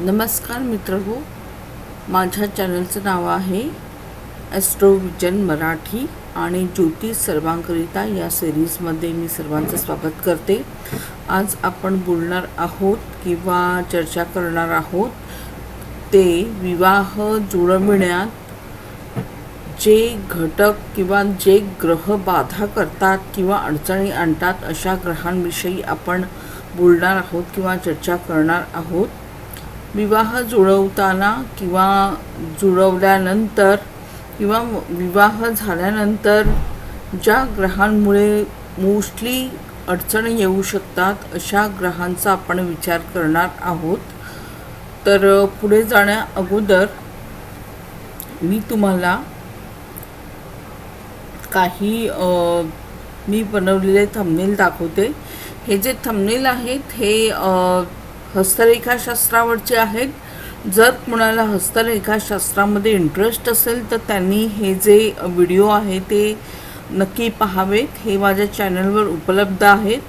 नमस्कार मित्र हो माझ्या चॅनलचं नाव आहे ॲस्ट्रोविजन मराठी आणि ज्योतिष सर्वांकरिता या सिरीजमध्ये मी सर्वांचं स्वागत करते. आज आपण बोलणार आहोत किंवा चर्चा करणार आहोत ते विवाह जुळविण्यात जे घटक किंवा जे ग्रह बाधा करतात किंवा अडचणी आणतात अशा ग्रहांविषयी आपण बोलणार आहोत किंवा चर्चा करणार आहोत. विवाह जुळवताना किंवा जुळवल्यानंतर किंवा विवाह झाल्यानंतर ज्या ग्रहांमुळे मोस्टली अडचणी येऊ शकतात अशा ग्रहांचा आपण विचार करणार आहोत. तर पुढे जाण्या अगोदर मी तुम्हाला काही मी बनवलेले थंबनेल दाखवते. हे जे थंबनेल आहेत हे हस्तरेखाशास्त्रावरचे आहेत. जर कुणाला हस्तरेखाशास्त्रामध्ये इंटरेस्ट असेल तर त्यांनी हे जे व्हिडिओ आहे ते नक्की पाहावेत. हे माझ्या चॅनलवर उपलब्ध आहेत.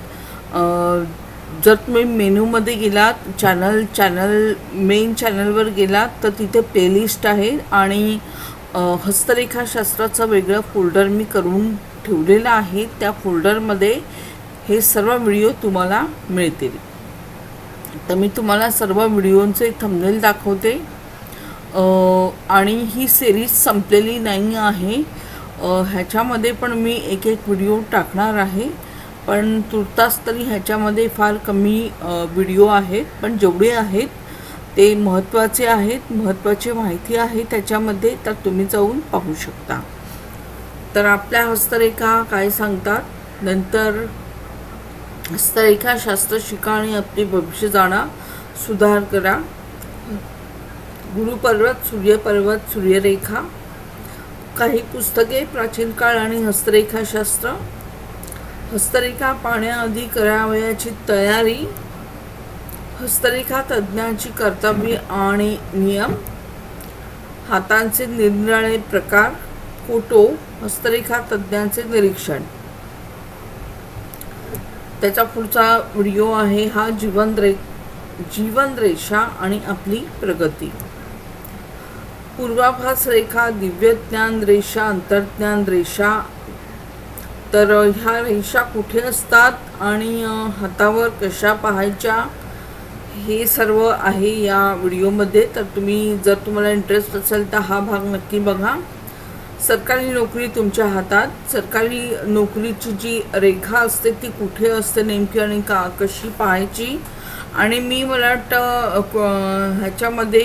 जर तुम्ही मेनूमध्ये गेलात चॅनल चॅनल मेन चॅनलवर गेलात तर तिथे प्लेलिस्ट आहे आणि हस्तरेखाशास्त्राचं वेगळं फोल्डर मी करून ठेवलेलं आहे. त्या फोल्डरमध्ये हे सर्व व्हिडिओ तुम्हाला मिळतील. तर मी तुम्हाला सर्व व्हिडिओंचे थंबनेल दाखवते. आणि ही सिरीज संपलेली नाही आहे. ह्याच्यामध्ये पण मी एक एक व्हिडिओ टाकणार आहे. पण तुर्तास तरी ह्याच्यामध्ये फार कमी व्हिडिओ आहेत. पण जेवढे आहेत ते महत्त्वाचे आहेत. महत्त्वाची माहिती आहे त्याच्यामध्ये तर तुम्ही जाऊन पाहू शकता. तर आपल्या हस्तरेखा काय सांगतात? नंतर हस्तरेखाशास्त्र शिका आणि आपले भविष्य जाणा सुधार करा। गुरुपर्वत सूर्यपर्वत सूर्यरेखा काही पुस्तके प्राचीन काळ आणि हस्तरेखाशास्त्र हस्तरेखा पाण्याआधी करावयाची तयारी। हस्तरेखा तज्ज्ञांची कर्तव्य आणि नियम। हातांचे निरनिराळे प्रकार फोटो हस्तरेखा तज्ज्ञांचे निरीक्षण। त्याचा पुढचा व्हिडिओ आहे हा जीवन रे जीवन रेषा आणि आपली प्रगती. पूर्वाभास रेखा दिव्यज्ञान रेषा अंतर्ज्ञान रेषा. तर ह्या रेषा कुठे असतात आणि हातावर कशा पाहायच्या हे सर्व आहे या व्हिडिओमध्ये. तर तुम्ही जर तुम्हाला इंटरेस्ट असेल तर हा भाग नक्की बघा. सरकारी नोकरी तुमच्या हातात. सरकारी नोकरीची जी रेखा असते ती कुठे असते नेमकी आणि का कशी पाहायची? आणि मी मला वाटतं ह्याच्यामध्ये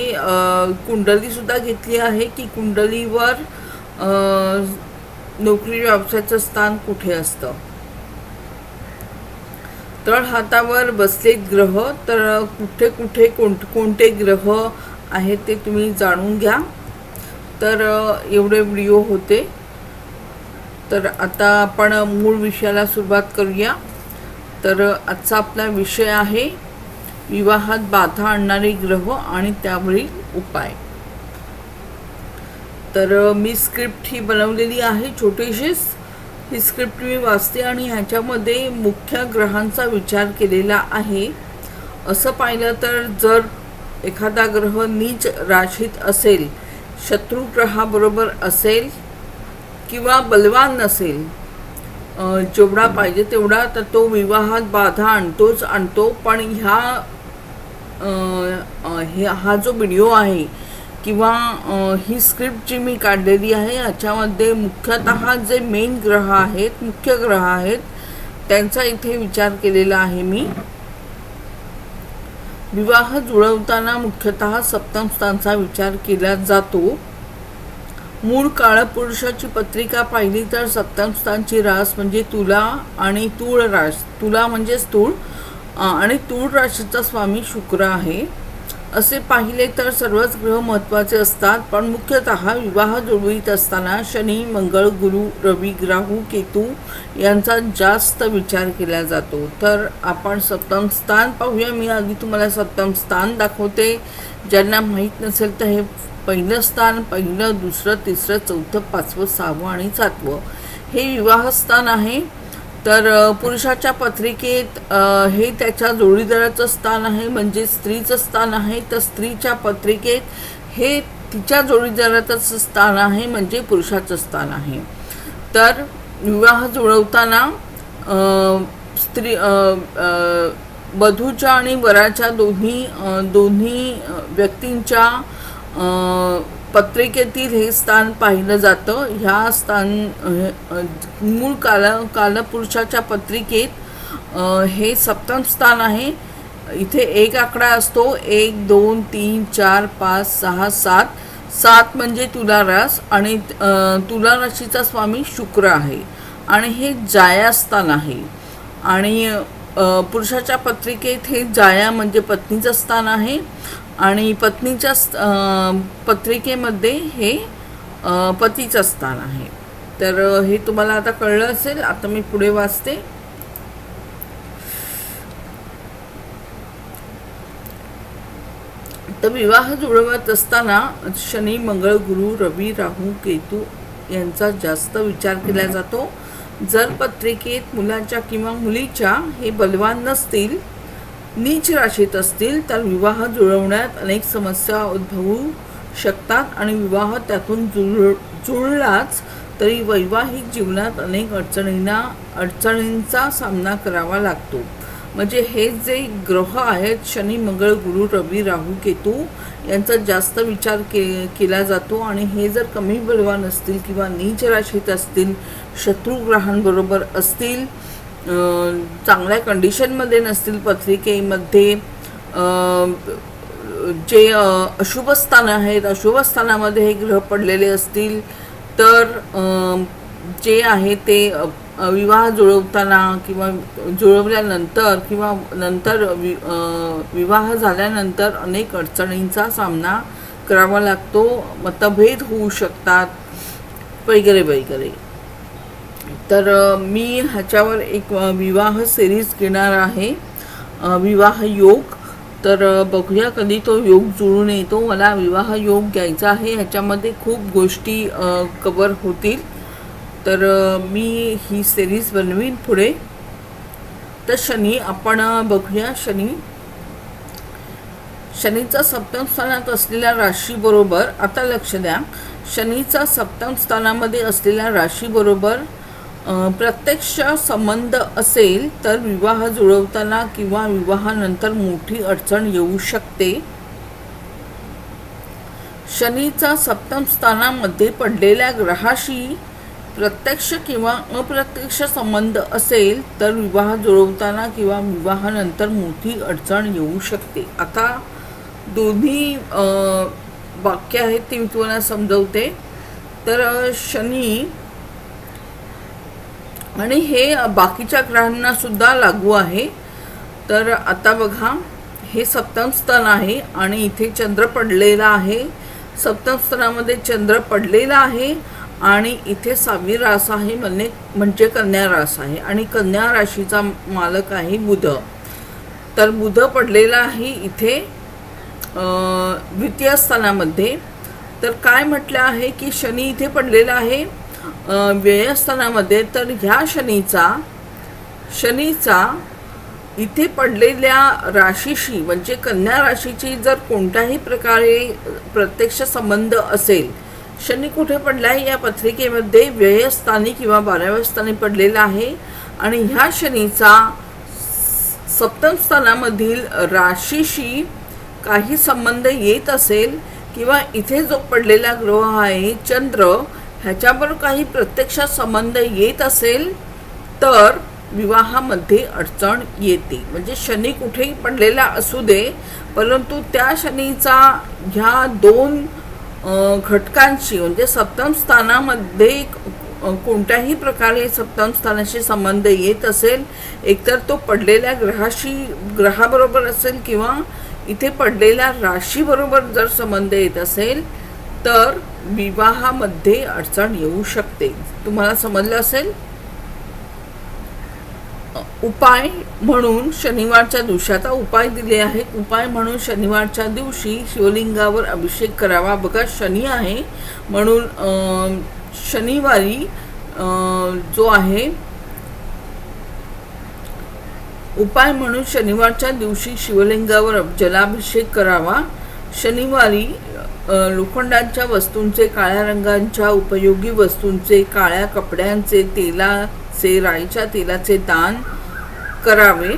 कुंडलीसुद्धा घेतली आहे की कुंडलीवर नोकरी व्यवसायाचं स्थान कुठे असतं? तळ हातावर बसलेत ग्रह तर कुठे कुठे कोण कोणते ग्रह आहेत ते तुम्ही जाणून घ्या. तर एवढे व्हिडिओ होते. तर आता आपण मूळ विषयाला सुरुवात करूया. तर आजचा आपला विषय आहे विवाहात बाधा आणणारे ग्रह आणि त्यावरील उपाय. तर मी स्क्रिप्ट ही बनवलेली आहे छोटीशीच. ही स्क्रिप्ट मी वाचते आणि ह्याच्यामध्ये मुख्य ग्रहांचा विचार केलेला आहे. असं पाहिलं तर जर एखादा ग्रह नीच राशीत असेल शत्रू ग्रहाबरोबर असेल किंवा बलवान नसेल जेवढा पाहिजे तेवढा तर तो विवाहात बाधा आणतोच आणतो. पण ह्या हे हा जो व्हिडिओ आहे किंवा ही स्क्रिप्ट जी मी काढलेली आहे याच्यामध्ये मुख्यतः जे मेन ग्रह आहेत मुख्य ग्रह आहेत त्यांचा इथे विचार केलेला आहे मी. विवाह जुळवताना मुख्यतः सप्तमस्थांचा विचार केला जातो. मूळ काळपुरुषाची पत्रिका पाहिली तर सप्तमस्थांची रास म्हणजे तुला आणि तूळ रास. तुला म्हणजेच तूळ आणि तूळ राशीचा स्वामी शुक्र आहे. असे पाहिले तर सर्वच ग्रह महत्त्वाचे असतात पण मुख्यतः विवाह जुळवीत असताना शनी मंगळ गुरु रवी ग्राहू केतू यांचा जास्त विचार केला जातो. तर आपण सप्तम स्थान पाहूया. मी आधी तुम्हाला सप्तम स्थान दाखवते. ज्यांना माहीत नसेल तर हे पहिलं स्थान पहिलं दुसरं तिसरं चौथं पाचवं सहावं आणि सातवं. हे विवाहस्थान आहे. तर पुरुषाच्या पत्रिकेत हे त्याच्या जोडीदाराचं स्थान आहे म्हणजे स्त्रीचं स्थान आहे. तर स्त्रीच्या पत्रिकेत हे तिच्या जोडीदाराचं स्थान आहे म्हणजे पुरुषाचं स्थान आहे. तर विवाह जुळवताना स्त्री वधूच्या आणि वराच्या दोन्ही दोन्ही व्यक्तींच्या पत्रिकेतील हे स्थान पाहिलं जातं. ह्या स्थान मूळ काल कालपुरुषाच्या पत्रिकेत हे सप्तम स्थान आहे. इथे एक आकडा असतो एक दोन तीन चार पाच सहा सात. सात म्हणजे तुलारास आणि तुला राशीचा स्वामी शुक्र आहे. आणि हे जायास्थान आहे. आणि पुरुषाच्या पत्रिकेत हे जाया म्हणजे पत्नीचं स्थान आहे. आणि पत्नीच्या पत्रिकेमध्ये हे पतीचं स्थान आहे. तर हे तुम्हाला आता कळलं असेल आता मी पुढे वाचते. तर विवाह जुळवत असताना शनी मंगळ गुरु रवी राहू केतू यांचा जास्त विचार केला जातो. जर पत्रिकेत मुलाच्या किंवा मुलीच्या हे बलवान नसतील नीच राशीत असतील तर विवाह जुळवण्यात अनेक समस्या उद्भवू शकतात आणि विवाह त्यातून जुळ जुळलाच तरी वैवाहिक जीवनात अनेक अडचणींना अडचणींचा सामना करावा लागतो. म्हणजे हे जे ग्रह आहेत शनी मंगळ गुरु रवी राहू केतू यांचा जास्त विचार के केला जातो आणि हे जर कमी बलवान असतील किंवा नीच राशीत असतील शत्रुग्रहांबरोबर असतील चांगल्या कंडिशनमध्ये नसतील पत्रिकेमध्ये जे अशुभ स्थान आहेत अशुभ स्थानामध्ये हे ग्रह पडलेले असतील तर जे आहे ते विवाह जुळवताना किंवा जुळवल्यानंतर किंवा नंतर वि विवाह झाल्यानंतर अनेक अडचणींचा सामना करावा लागतो मतभेद होऊ शकतात वगैरे वगैरे. तर मी ह्याच्यावर एक विवाह सिरीज घेणार आहे. विवाह योग. तर बघूया कधी तो योग जुळून येतो. मला विवाह योग घ्यायचा आहे. ह्याच्यामध्ये खूप गोष्टी कवर होतील. तर मी ही सिरीज बनवीन पुढे. तर शनी आपण बघूया शनी. शनीचा सप्तम स्थानात असलेल्या राशीबरोबर आता लक्ष द्या. शनीचा सप्तम स्थानामध्ये असलेल्या राशीबरोबर प्रत्यक्ष संबंध असेल तर विवाह जुळवताना किंवा विवाहानंतर मोठी अडचण येऊ शकते. शनीचा सप्तम स्थानामध्ये पडलेल्या ग्रहाशी प्रत्यक्ष किंवा अप्रत्यक्ष संबंध असेल तर विवाह जुळवताना किंवा विवाहानंतर मोठी अडचण येऊ शकते. आता दोन्ही वाक्य आहेत ती मी तुम्हाला समजवते. तर शनी आणि हे बाकीच्या ग्रहांना सुद्धा लागू आहे. तर आता बघा हे सप्तम स्थान आहे आणि इथे चंद्र पडलेला आहे. सप्तम स्थानामध्ये चंद्र पडलेला आहे आणि इथे सहावी रास आहे म्हणजे म्हणजे कन्या रास आहे. आणि कन्या राशीचा मालक आहे बुध. तर बुध पडलेला आहे इथे द्वितीय स्थानामध्ये तर काय म्हटलं आहे की शनी इथे पडलेला आहे? व्ययस्थानामध्ये तर ह्या शनीचा शनीचा इथे पडलेल्या राशीशी म्हणजे कन्या राशीची जर कोणत्याही प्रकारे प्रत्यक्ष संबंध असेल शनी कुठे पडला आहे या पत्रिकेमध्ये व्ययस्थानी किंवा बाराव्या स्थानी पडलेला आहे. आणि ह्या शनीचा सप्तम स्थानामधील राशीशी काही संबंध येत असेल किंवा इथे जो पडलेला ग्रह आहे चंद्र ह्याच्याबरोबर काही प्रत्यक्ष संबंध येत असेल तर विवाहामध्ये अडचण येते. म्हणजे शनी कुठेही पडलेला असू दे परंतु त्या शनीचा ह्या दोन घटकांशी म्हणजे सप्तम स्थानामध्ये कोणत्याही प्रकारे सप्तम स्थानाशी संबंध येत असेल एकतर तो पडलेल्या ग्रहाशी ग्रहाबरोबर असेल किंवा इथे पडलेल्या राशीबरोबर जर संबंध येत असेल तर विवाहामध्ये अडचण येऊ शकते. तुम्हाला समजलं असेल? उपाय म्हणून शनिवारच्या दिवशी आता उपाय दिले आहेत. उपाय म्हणून शनिवारच्या दिवशी शिवलिंगावर अभिषेक करावा. बघा शनी आहे म्हणून शनिवारी जो आहे उपाय म्हणून शनिवारच्या दिवशी शिवलिंगावर जलाभिषेक करावा. शनिवारी लोखंडांच्या वस्तूंचे काळ्या रंगांच्या उपयोगी वस्तूंचे काळ्या कपड्यांचे तेलाचे राईच्या तेलाचे दान करावे.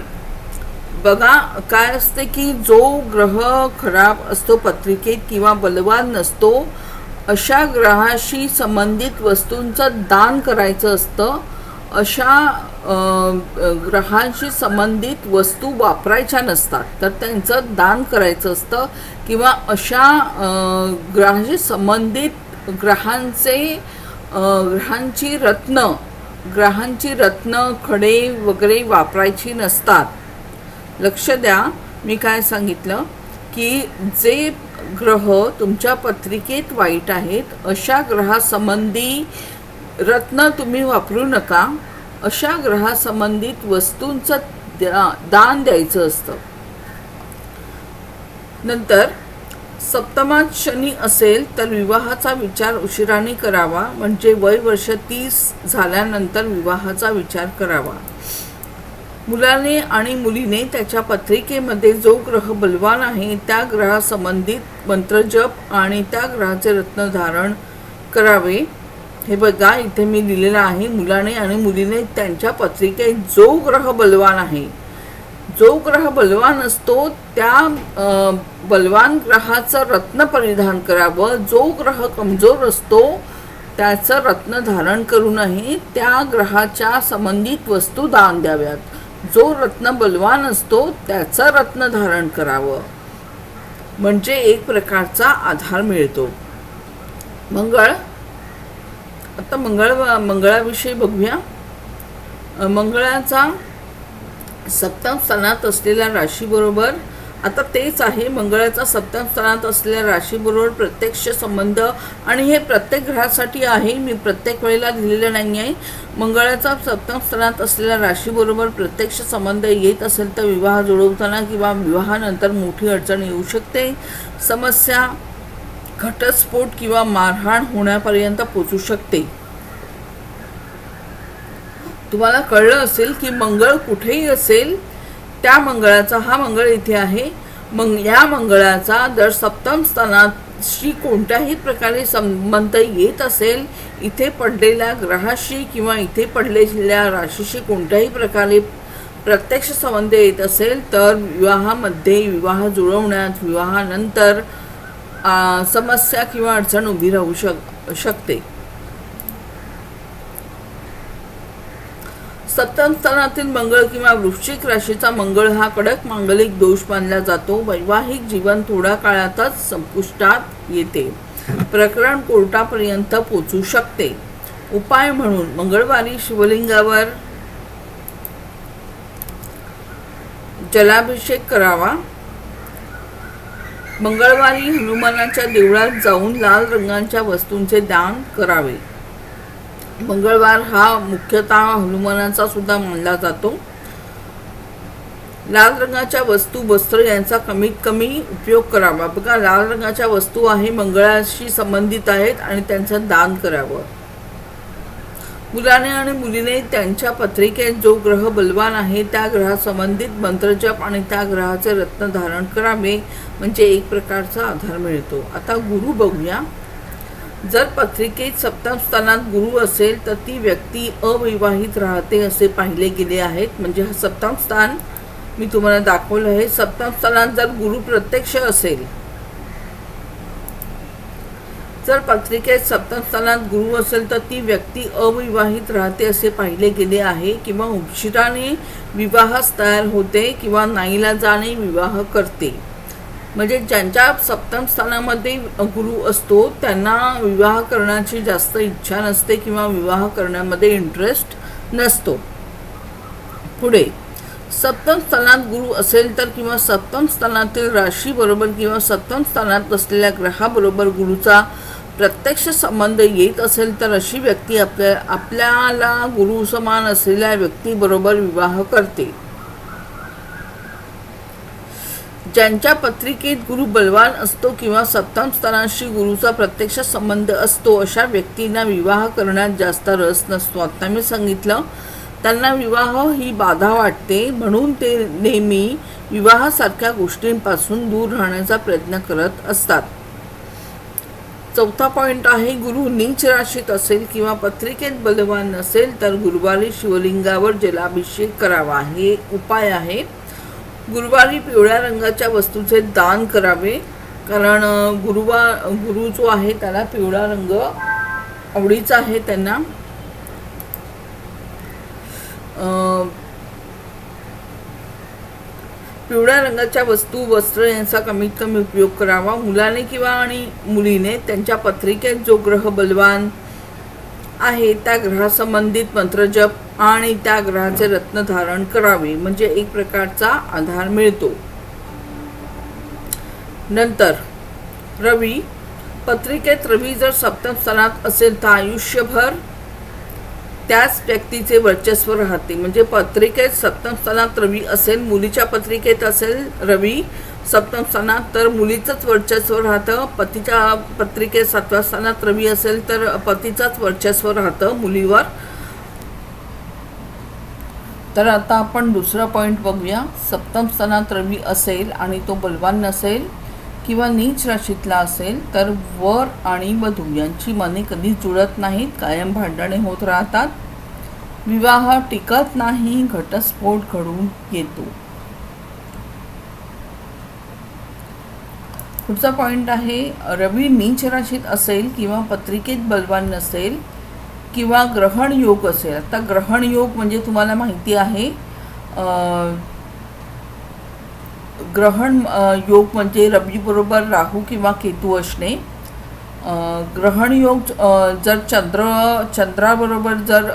बघा काय असते की जो ग्रह खराब असतो पत्रिकेत किंवा बलवान नसतो अशा ग्रहाशी संबंधित वस्तूंचं दान करायचं असतं. अशा ग्रहांशी संबंधित वस्तू वापरायच्या नसतात. तर त्यांचं दान करायचं असतं किंवा अशा ग्रहांशी ग्रहाशी संबंधित ग्रहांचे ग्रहांची रत्न ग्रहांची रत्न खडे वगैरे वापरायची नसतात. लक्ष द्या मी काय सांगितलं? की जे ग्रह तुमच्या पत्रिकेत वाईट आहेत अशा ग्रहासंबंधी रत्न तुम्ही वापरू नका अशा ग्रहासंबंधित वस्तूंचं द्या दान द्यायचं असतं. नंतर सप्तमात शनी असेल तर विवाहाचा विचार उशिराने करावा म्हणजे वय वर्ष तीस झाल्यानंतर विवाहाचा विचार करावा. मुलाने आणि मुलीने त्याच्या पत्रिकेमध्ये जो ग्रह बलवान आहे त्या ग्रहासंबंधित मंत्रजप आणि त्या ग्रहाचे रत्न धारण करावे. हे बघा इथे मी लिहिलेलं आहे मुलाने आणि मुलीने त्यांच्या पत्रिकेत जो ग्रह बलवान आहे. जो ग्रह बलवान असतो त्या बलवान ग्रहाचं रत्न परिधान करावं. जो ग्रह कमजोर असतो त्याचं रत्न धारण करू नये त्या ग्रहाच्या संबंधित वस्तू दान द्याव्यात. जो रत्न बलवान असतो त्याचं रत्न धारण करावं. म्हणजे एक प्रकारचा आधार मिळतो. मंगळ आता मंगळ मंगळाविषयी बघूया. मंगळाचा सप्तम स्थानात असलेल्या राशीबरोबर आता तेच आहे मंगळाचा सप्तम स्थानात असलेल्या राशीबरोबर प्रत्यक्ष संबंध आणि हे प्रत्येक ग्रहासाठी आहे मी प्रत्येक वेळेला लिहिलेलं नाही आहे मंगळाचा सप्तम स्थानात असलेल्या राशीबरोबर प्रत्यक्ष संबंध येत असेल तर विवाह जुळवताना किंवा विवाहानंतर मोठी अडचण येऊ शकते. समस्या घटस्फोट किंवा मारहाण होण्यापर्यंत पोचू शकते. तुम्हाला कळलं असेल की मंगळ कुठेही असेल त्या मंगळाचा हा मंगळ इथे आहे. मग या मंगळाचा जर सप्तम स्थानाशी कोणत्याही प्रकारे संबंध येत असेल इथे पडलेल्या ग्रहाशी किंवा इथे पडलेल्या राशीशी कोणत्याही प्रकारे प्रत्यक्ष संबंध येत असेल तर विवाहामध्ये विवाह जुळवण्यात विवाहानंतर समस्या किंवा अडचण उभी राहू शक शकते. सप्तम स्थानातील मंगळ किंवा वृश्चिक राशीचा मंगळ हा कडक मांगलिक दोष मानला जातो. वैवाहिक जीवन थोड्या काळातच संपुष्टात येते. प्रकरण कोर्टापर्यंत पोचू शकते. उपाय म्हणून मंगळवारी शिवलिंगावर जलाभिषेक करावा. मंगळवारी हनुमानाच्या देवळात जाऊन लाल रंगांच्या वस्तूंचे दान करावे. मंगळवार हा मुख्यतः हनुमानाचा सुद्धा मानला जातो. लाल रंगाच्या वस्तू वस्त्र यांचा कमीत कमी उपयोग करावा. बघा लाल रंगाच्या वस्तू आहे मंगळाशी संबंधित आहेत आणि त्यांचं दान करावं. मुलाने आणि मुलीने त्यांच्या पत्रिकेत जो ग्रह बलवान आहे त्या ग्रहासंबंधित मंत्रजप आणि त्या ग्रहाचे रत्न धारण करावे म्हणजे एक प्रकारचा आधार मिळतो. आता गुरु बघूया. जर पत्रिकेत सप्तम स्थानात गुरु असेल तर ती व्यक्ती अविवाहित राहते असे पाहिले गेले आहेत. म्हणजे हा सप्तम स्थान मी तुम्हाला दाखवलं आहे. सप्तम स्थानात जर गुरु प्रत्यक्ष असेल जर पत्रिकेत सप्तम स्थानात गुरु असेल तर ती व्यक्ती अविवाहित राहते असे पाहिले गेले आहे किंवा उशिराने विवाहास तयार होते किंवा नाईलाजाने विवाह करते. म्हणजे ज्यांच्या सप्तम स्थानामध्ये गुरु असतो त्यांना विवाह करण्याची जास्त इच्छा नसते किंवा विवाह करण्यामध्ये इंटरेस्ट नसतो. पुढे सप्तम स्थानात गुरु असेल तर किंवा सप्तम स्थानातील राशीबरोबर किंवा सप्तम स्थानात असलेल्या ग्रहाबरोबर गुरुचा प्रत्यक्ष संबंध येत असेल तर अशी व्यक्ती आपल्या आपल्याला गुरु समान असलेल्या व्यक्तीबरोबर विवाह करते. ज्यांच्या पत्रिकेत गुरु बलवान असतो किंवा सप्तम स्तरांशी गुरुचा प्रत्यक्ष संबंध असतो अशा व्यक्तींना विवाह करण्यात जास्त रस नसतो. आता मी सांगितलं त्यांना विवाह ही बाधा वाटते म्हणून ते नेहमी विवाहासारख्या गोष्टींपासून दूर राहण्याचा प्रयत्न करत असतात. चौथा पॉईंट आहे गुरु नीच राशीत असेल किंवा पत्रिकेत बलवान नसेल तर गुरुवारी शिवलिंगावर जलाभिषेक करावा. हे उपाय आहे. गुरुवारी पिवळ्या रंगाच्या वस्तूचे दान करावे कारण गुरुवार गुरुवा गुरु जो आहे त्याला पिवळा रंग आवडीचा आहे त्यांना. पिवळ्या रंगाच्या वस्तू वस्त्र यांचा कमीत कमी उपयोग करावा. मुलाने किंवा आणि मुलीने त्यांच्या पत्रिकेत जो ग्रह बलवान आहे त्या ग्रहासंबंधित मंत्रजप आणि त्या ग्रहाचे रत्न धारण करावे. म्हणजे एक प्रकारचा आधार मिळतो. नंतर रवी. पत्रिकेत रवी जर सप्तम स्थानात असेल तर आयुष्यभर त्याच व्यक्तीचे वर्चस्व राहते. म्हणजे पत्रिकेत सप्तम स्थानात रवी असेल मुलीच्या पत्रिकेत असेल रवी सप्तम स्थानात तर मुलीचंच वर्चस्व राहतं. पतीच्या पत्रिकेत सातव्या स्थानात रवी असेल तर पतीचाच वर्चस्व राहतं मुलीवर. तर आता आपण दुसरा पॉईंट बघूया. सप्तम स्थानात रवी असेल आणि तो बलवान नसेल किंवा नीच राशीतला असेल तर वर आणि वधू यांची मने कधीच जुळत नाहीत कायम भांडणे होत राहतात. विवाह टिकत नाही घटस्फोट घडून येतो. पुढचा पॉईंट आहे रवी नीच राशीत असेल किंवा पत्रिकेत बलवान नसेल किंवा ग्रहण योग असेल. आता ग्रहण योग म्हणजे तुम्हाला माहिती आहे ग्रहण योग म्हणजे रवीबरोबर राहू किंवा केतू असणे. ग्रहण योग जर चंद्र चंद्राबरोबर जर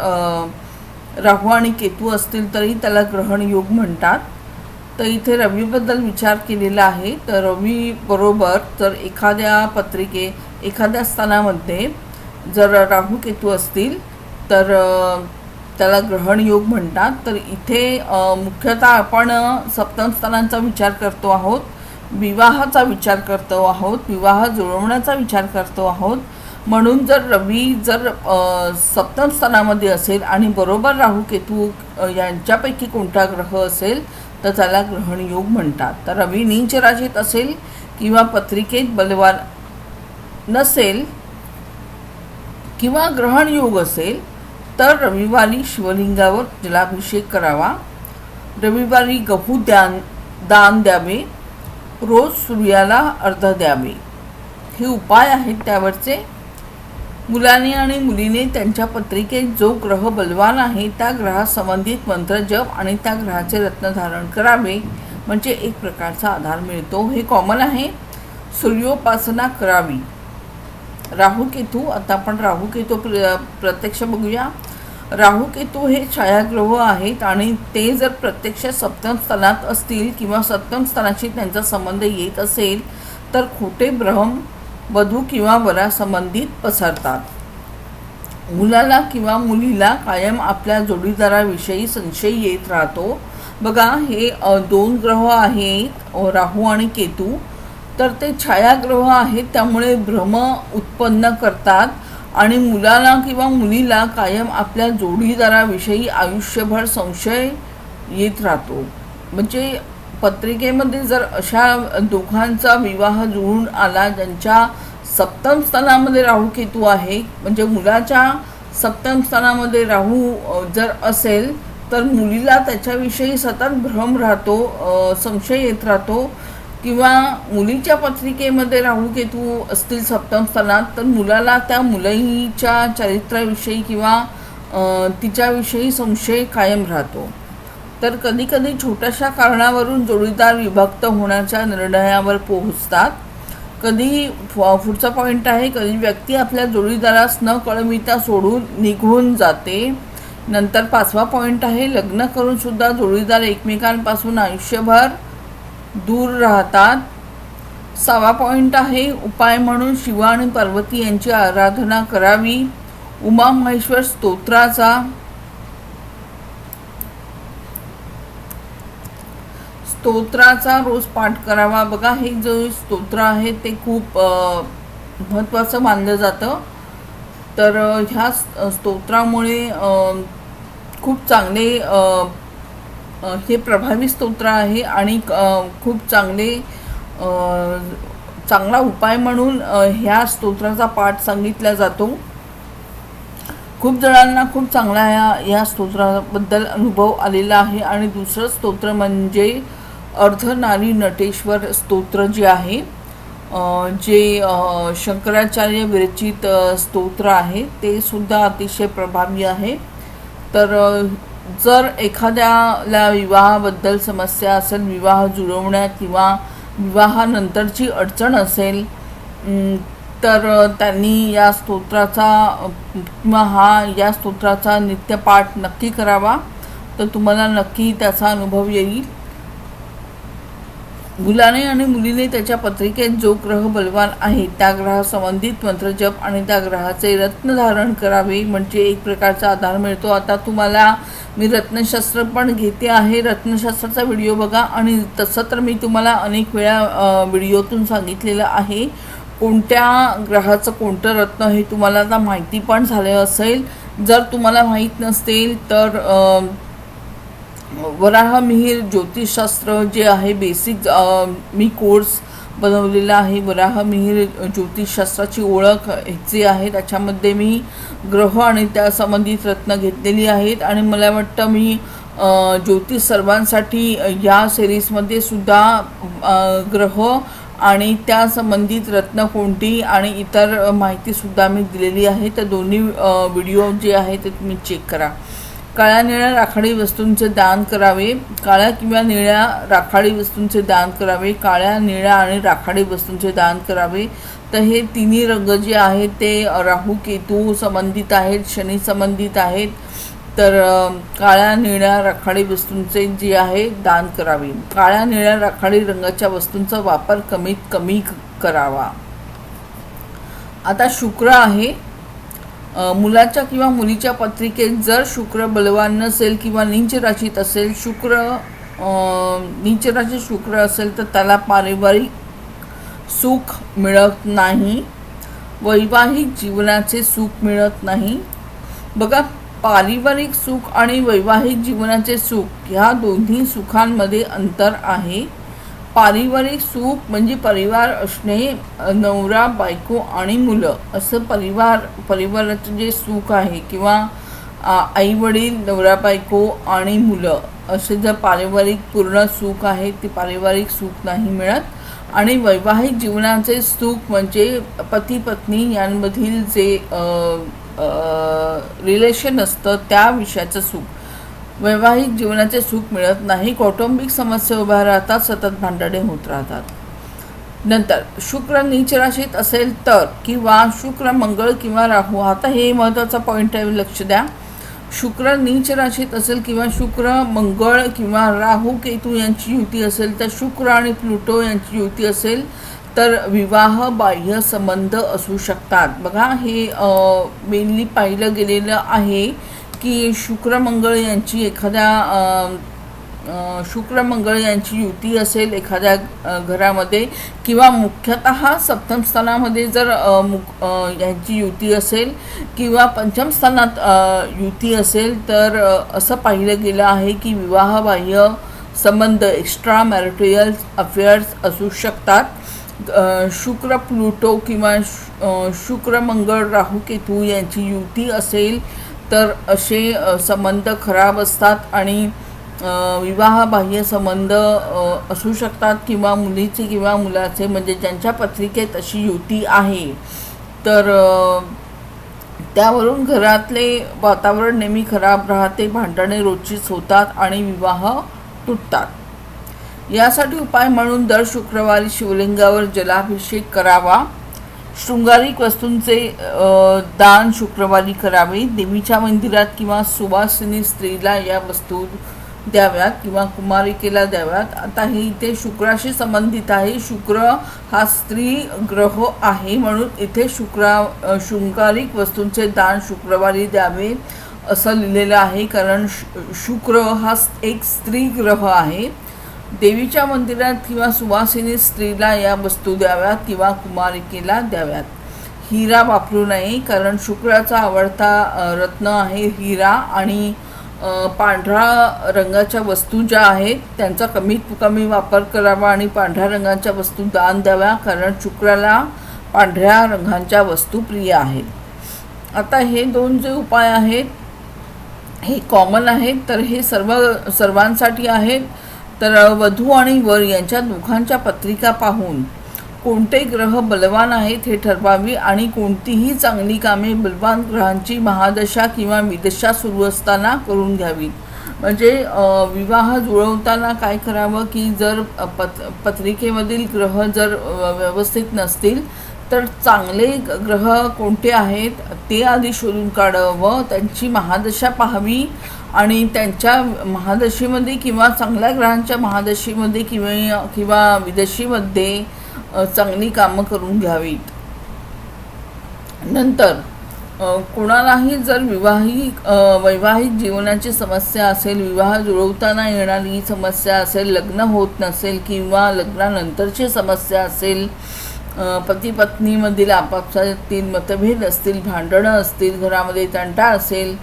राहू आणि केतू असतील तरी त्याला ग्रहण योग म्हणतात. तर इथे रवीबद्दल विचार केलेला आहे. तर रवीबरोबर जर एखाद्या पत्रिके एखाद्या स्थानामध्ये जर राहू केतू असतील तर त्याला ग्रहण योग म्हणतात. तर इथे मुख्यतः आपण सप्तमस्थानांचा सप्तम स्थानांचा विचार करतो आहोत. विवाहाचा विचार करतो आहोत. विवाह जुळवण्याचा विचार करतो आहोत. म्हणून जर रवी जर सप्तम स्थानामध्ये असेल आणि बरोबर राहू केतू यांच्यापैकी कोणता ग्रह असेल तर त्याला ग्रहण योग म्हणतात. तर रवी नीच असेल किंवा पत्रिकेत बलवान नसेल किंवा ग्रहण योग असेल तर रविवारी शिवलिंगावर जलाभिषेक करावा. रविवारी गहू द्यान दान द्यावे. रोज सूर्याला अर्ध द्यावे. हे उपाय आहेत त्यावरचे. मुलाने आणि मुलीने त्यांच्या पत्रिकेत जो ग्रह बलवान आहे त्या ग्रहासंबंधित मंत्र जप आणि त्या ग्रहाचे रत्न धारण करावे म्हणजे एक प्रकारचा आधार मिळतो. हे कॉमन आहे. सूर्योपासना करावी. राहू केतू आता आपण राहू केतू प्र प्रत्यक्ष बघूया. राहू केतू हे छायाग्रह आहेत आणि ते जर प्रत्यक्ष सप्तम स्थानात असतील किंवा सप्तम स्थानाशी त्यांचा संबंध येत असेल तर खोटे भ्रम वधू किंवा वरासंबंधित पसरतात. मुलाला किंवा मुलीला कायम आपल्या जोडीदाराविषयी संशय येत राहतो. बघा हे दोन ग्रह आहेत राहू आणि केतू. तर ते छायाग्रह आहेत त्यामुळे भ्रम उत्पन्न करतात. आणि मुलाला किंवा मुलीला कायम आपल्या जोडीदाराविषयी आयुष्यभर संशय येत राहतो. म्हणजे पत्रिकेमध्ये जर अशा दोघांचा विवाह जुळून आला ज्यांच्या सप्तम स्थानामध्ये राहू केतू आहे म्हणजे मुलाच्या सप्तम स्थानामध्ये राहू जर असेल तर मुलीला त्याच्याविषयी सतत भ्रम राहतो संशय येत राहतो. किंवा मुलीच्या पत्रिकेमध्ये राहू केतू असतील सप्तम स्थानात तर मुलाला त्या मुलीच्या चरित्राविषयी किंवा तिच्याविषयी संशय कायम राहतो. तर कधीकधी छोट्याशा कारणावरून जोडीदार विभक्त होण्याच्या निर्णयावर पोहोचतात. कधी पुढचा पॉईंट आहे कधी व्यक्ती आपल्या जोडीदारास न कळमिता सोडून निघून जाते. नंतर पाचवा पॉईंट आहे लग्न करूनसुद्धा जोडीदार एकमेकांपासून आयुष्यभर दूर राहतात. सहावा पॉईंट आहे उपाय म्हणून शिव आणि पार्वती यांची आराधना करावी. उमा महेश्वर स्तोत्राचा. स्तोत्राचा रोज पाठ करावा. बघा हे जो स्तोत्र आहे ते खूप महत्त्वाचं मानलं जातं. तर ह्या स्तोत्रामुळे खूप चांगले अ, हे प्रभावी स्तोत्र आहे आणि खूप चांगले चांगला उपाय म्हणून ह्या स्तोत्राचा पाठ सांगितला जातो. खूप जणांना खूप चांगला या या स्तोत्राबद्दल अनुभव आलेला आहे आणि दुसरं स्तोत्र म्हणजे अर्धनारी नटेश्वर स्तोत्र जे आहे जे शंकराचार्य विरचित स्तोत्र आहे ते सुद्धा अतिशय प्रभावी आहे. तर जर एखाद्याला विवाहाबद्दल समस्या असेल विवाह जुळवण्यात किंवा विवाहानंतरची अडचण असेल तर त्यांनी या स्तोत्राचा किंवा हा या स्तोत्राचा नित्यपाठ नक्की करावा. तर तुम्हाला नक्की त्याचा अनुभव येईल. मुलाने आणि मुलीने त्याच्या पत्रिकेत जो ग्रह बलवान आहे त्या ग्रहासंबंधित मंत्रजप आणि त्या ग्रहाचे रत्न धारण करावे म्हणजे एक प्रकारचा आधार मिळतो. आता तुम्हाला मी रत्नशास्त्र पण घेते आहे. रत्नशास्त्राचा व्हिडिओ बघा आणि तसं तर मी तुम्हाला अनेक वेळा व्हिडिओतून सांगितलेलं आहे. कोणत्या ग्रहाचं कोणतं रत्न हे तुम्हाला आता माहिती पण झालं असेल. जर तुम्हाला माहीत नसेल तर वराह मिहीर ज्योतिषशास्त्र जे आहे बेसिक मी कोर्स बनवलेला आहे. वराह मिहीर ज्योतिषशास्त्राची ओळख ह्याची आहे. त्याच्यामध्ये मी ग्रह आणि त्या संबंधित रत्न घेतलेली आहेत. आणि मला वाटतं मी ज्योतिष सर्वांसाठी या सिरीजमध्ये सुद्धा ग्रह आणि त्या संबंधित रत्न कोणती आणि इतर माहितीसुद्धा मी दिलेली आहे. तर दोन्ही व्हिडिओ जे आहे ते तुम्ही चेक करा. काळ्या निळ्या राखाडी वस्तूंचे दान करावे काळ्या किंवा निळ्या राखाडी वस्तूंचे दान करावे काळ्या निळ्या आणि राखाडी वस्तूंचे दान करावे. तर हे तिन्ही रंग जे आहेत ते राहू केतू संबंधित आहेत शनी संबंधित आहेत. तर काळ्या निळ्या राखाडी वस्तूंचे जे आहे दान करावे. काळ्या निळ्या राखाडी रंगाच्या वस्तूंचा वापर कमीत कमी करावा. आता शुक्र आहे. मुलाच्या किंवा मुलीच्या पत्रिकेत जर शुक्र बलवान नसेल किंवा नीच राशीत असेल शुक्र अ, नीच राशीत शुक्र असेल तर त्याला पारिवारिक सुख मिळत नाही. वैवाहिक जीवनाचे सुख मिळत नाही. बघा पारिवारिक सुख आणि वैवाहिक जीवनाचे सुख ह्या दोन्ही सुखांमध्ये अंतर आहे. पारिवारिक सुख म्हणजे परिवार असणे नवरा बायको आणि मुलं. असं परिवार परिवाराचं जे सुख आहे किंवा आई वडील नवरा बायको आणि मुलं असे जर पारिवारिक पूर्ण सुख आहे ते पारिवारिक सुख नाही मिळत. आणि वैवाहिक जीवनाचे सुख म्हणजे पती पत्नी यांमधील जे रिलेशन असतं त्या विषयाचं सुख. वैवाहिक जीवनाचे सुख मिळत नाही कौटुंबिक समस्या उभ्या राहतात सतत भांडणे होत राहतात. नंतर शुक्र नीच राशीत असेल तर किंवा शुक्र मंगळ किंवा राहू आता हे महत्त्वाचा पॉईंट आहे लक्ष द्या. शुक्र नीच राशीत असेल किंवा शुक्र मंगळ किंवा राहू केतू यांची युती असेल तर शुक्र आणि प्लुटो यांची युती असेल तर विवाह बाह्य संबंध असू शकतात. बघा हे मेनली पाहिलं गेलेलं आहे. की शुक्रमंगळ यांची एखाद्या शुक्रमंगळ यांची युती असेल एखाद्या घरामध्ये किंवा मुख्यतः सप्तम स्थानामध्ये जर अ, मुक यांची युती असेल किंवा पंचमस्थानात युती असेल तर असं पाहिलं गेलं आहे की विवाहबाह्य संबंध एक्स्ट्रा मॅरिटोरियल अफेअर्स असू शकतात. शुक्र प्लुटो किंवा शुक्रमंगळ राहू केतू यांची युती असेल तर असे संबंध खराब असतात आणि विवाहबाह्य संबंध असू शकतात किंवा मुलीचे किंवा मुलाचे म्हणजे ज्यांच्या पत्रिकेत अशी युती आहे. तर त्यावरून घरातले वातावरण नेहमी खराब राहते भांडणे रोजचीच होतात आणि विवाह तुटतात. यासाठी उपाय म्हणून दर शुक्रवारी शिवलिंगावर जलाभिषेक करावा. शृंगारिक वस्तूंचे दान शुक्रवारी करावे. देवीच्या मंदिरात किंवा सुवासिनी स्त्रीला या वस्तू द्याव्यात किंवा कुमारिकेला द्याव्यात. आता हे इथे शुक्राशी संबंधित आहे. शुक्र हा स्त्री ग्रह आहे म्हणून इथे शुक्रा शृंगारिक वस्तूंचे दान शुक्रवारी द्यावे असं लिहिलेलं आहे. कारण शुक्र हा एक स्त्री ग्रह आहे. देवीच्या मंदिरात किंवा सुवासिनी स्त्रीला या वस्तू द्याव्यात किंवा कुमारिकेला द्याव्यात. हिरा वापरू नये कारण शुक्राचा आवडता रत्न आहे हिरा आणि पांढरा पांढऱ्या रंगाच्या वस्तू ज्या आहेत त्यांचा कमीत कमी वापर करावा आणि पांढऱ्या रंगाच्या वस्तू दान द्याव्या कारण शुक्राला पांढऱ्या रंगांच्या वस्तू प्रिय आहेत. आता हे दोन जे उपाय आहेत हे कॉमन आहेत तर हे सर्व सर्वांसाठी आहेत. तर वधू आणि वर यांच्या दोघांच्या पत्रिका पाहून कोणते ग्रह बलवान आहेत हे ठरवावी आणि कोणतीही चांगली कामे बलवान ग्रहांची महादशा किंवा विदशा सुरू असताना करून घ्यावी. म्हणजे विवाह जुळवताना काय करावं की जर पत पत्रिकेमधील ग्रह जर व्यवस्थित नसतील तर चांगले ग्रह कोणते आहेत ते आधी शोधून काढावं त्यांची महादशा पाहावी आणि त्यांच्या महादशीमध्ये किंवा चांगल्या ग्रहांच्या महादशीमध्ये किंवा किंवा विदेशीमध्ये चांगली कामं करून घ्यावीत. नंतर कुणालाही कोणालाही जर विवाहिक वैवाहिक जीवनाची समस्या असेल विवाह जुळवताना येणारी समस्या असेल लग्न होत नसेल किंवा लग्नानंतरची समस्या असेल पती पत्नीमधील आपापसातील मतभेद असतील भांडणं असतील घरामध्ये तंटा असेल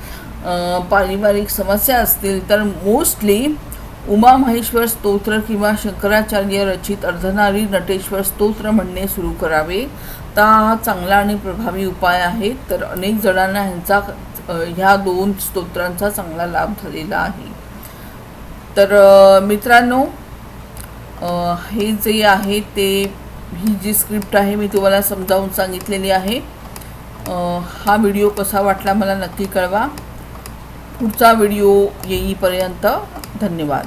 पारिवारिक समस्या असतील तर मोस्टली उमा महेश्वर स्तोत्र किंवा शंकराचार्य रचित अर्धनारी नटेश्वर स्तोत्र म्हणणे सुरू करावे. ता हा चांगला आणि प्रभावी उपाय आहे तर अनेक जणांना ह्यांचा ह्या दोन स्तोत्रांचा चांगला लाभ झालेला आहे. तर मित्रांनो हे जे आहे ते ही जी स्क्रिप्ट आहे मी तुम्हाला समजावून सांगितलेली आहे. हा व्हिडिओ कसा वाटला मला नक्की कळवा. पुढचा व्हिडिओ येईपर्यंत धन्यवाद.